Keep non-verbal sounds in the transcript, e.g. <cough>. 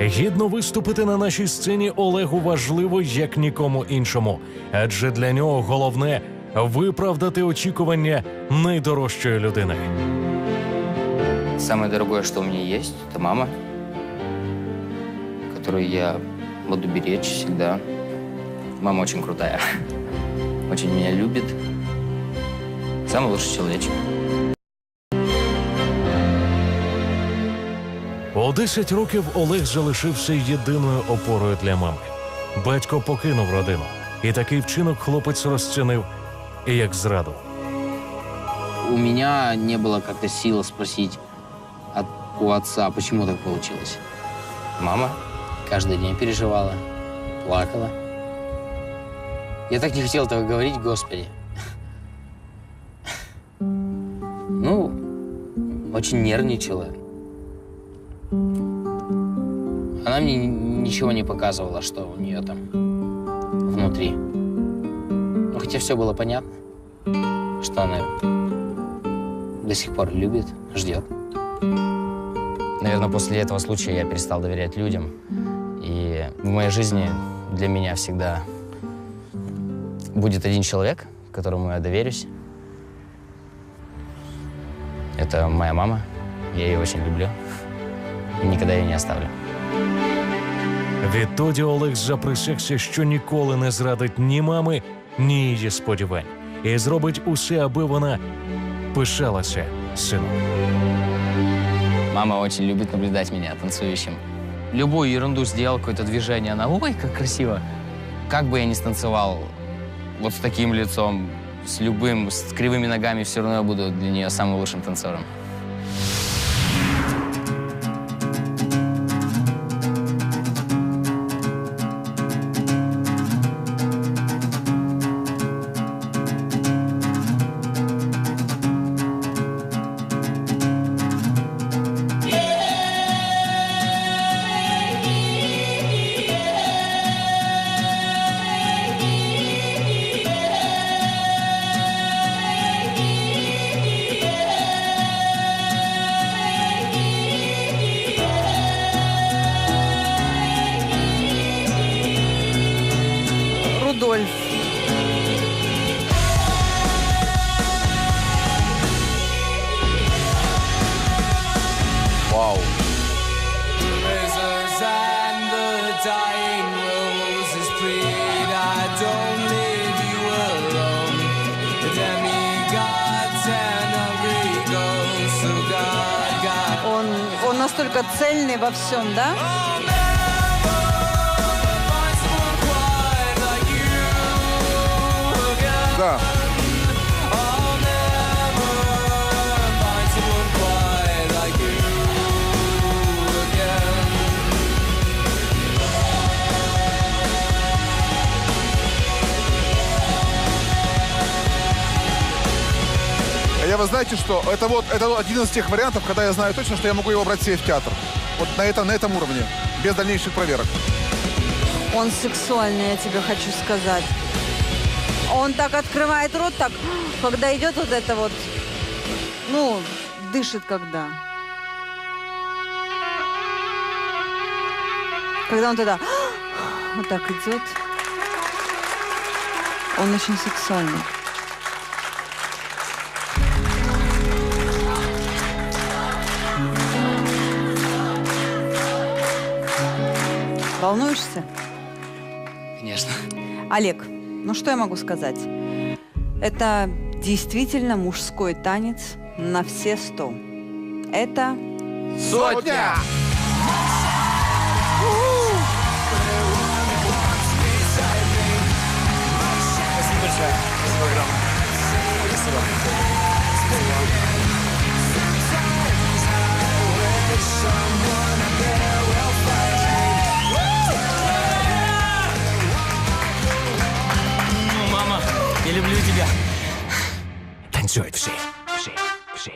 Гідно виступити на нашій сцені Олегу важливо як нікому іншому, адже для нього головне виправдати очікування найдорожчої людини. Самое дорогое, что у меня есть, это мама, которую я буду беречь всегда. Мама очень крутая, <laughs> очень меня любит. Самый лучший человечек. У 10 років Олег залишився єдиною опорою для мами. Батько покинув родину, і такий вчинок хлопець розцінив як зраду. У меня не было как-то сил спросить от, у отца, почему так получилось. Мама каждый день переживала, плакала. Я так не хотел этого говорить, Господи. Ну, очень нервничала. Она мне ни- ничего не показывала, что у нее там внутри. Ну, хотя все было понятно, что она до сих пор любит, ждет. Наверное, после этого случая я перестал доверять людям. И в моей жизни для меня всегда будет один человек, которому я доверюсь. Это моя мама. Я ее очень люблю И никогда ее не оставлю. Відтоді Олег заприсягся, що ніколи не зрадить ні мами, ні її сподівань, і зробить усе, аби вона пишалася сином. Мама очень любит наблюдать меня танцующим. Любую ерунду сделал, какое-то движение, она, ой, как красиво. Как бы я ни станцевал вот с таким лицом, с любым, с кривыми ногами, все равно я буду для нее самым лучшим танцором. Настолько цельный во всем, да? I'll вы знаете что? Это вот это один из тех вариантов, когда я знаю точно, что я могу его брать себе в театр. Вот на этом, на этом уровне, без дальнейших проверок. Он сексуальный, я тебе хочу сказать. Он так открывает рот, так, <gasps> когда идет вот это вот, ну, дышит когда. Когда он тогда <gasps> вот так идет, он очень сексуальный. Волнуешься? Конечно. Олег, ну что я могу сказать? Это действительно мужской танец на все сто. Это Сотня! люблю тебя. Танцюють всі, всі, всі.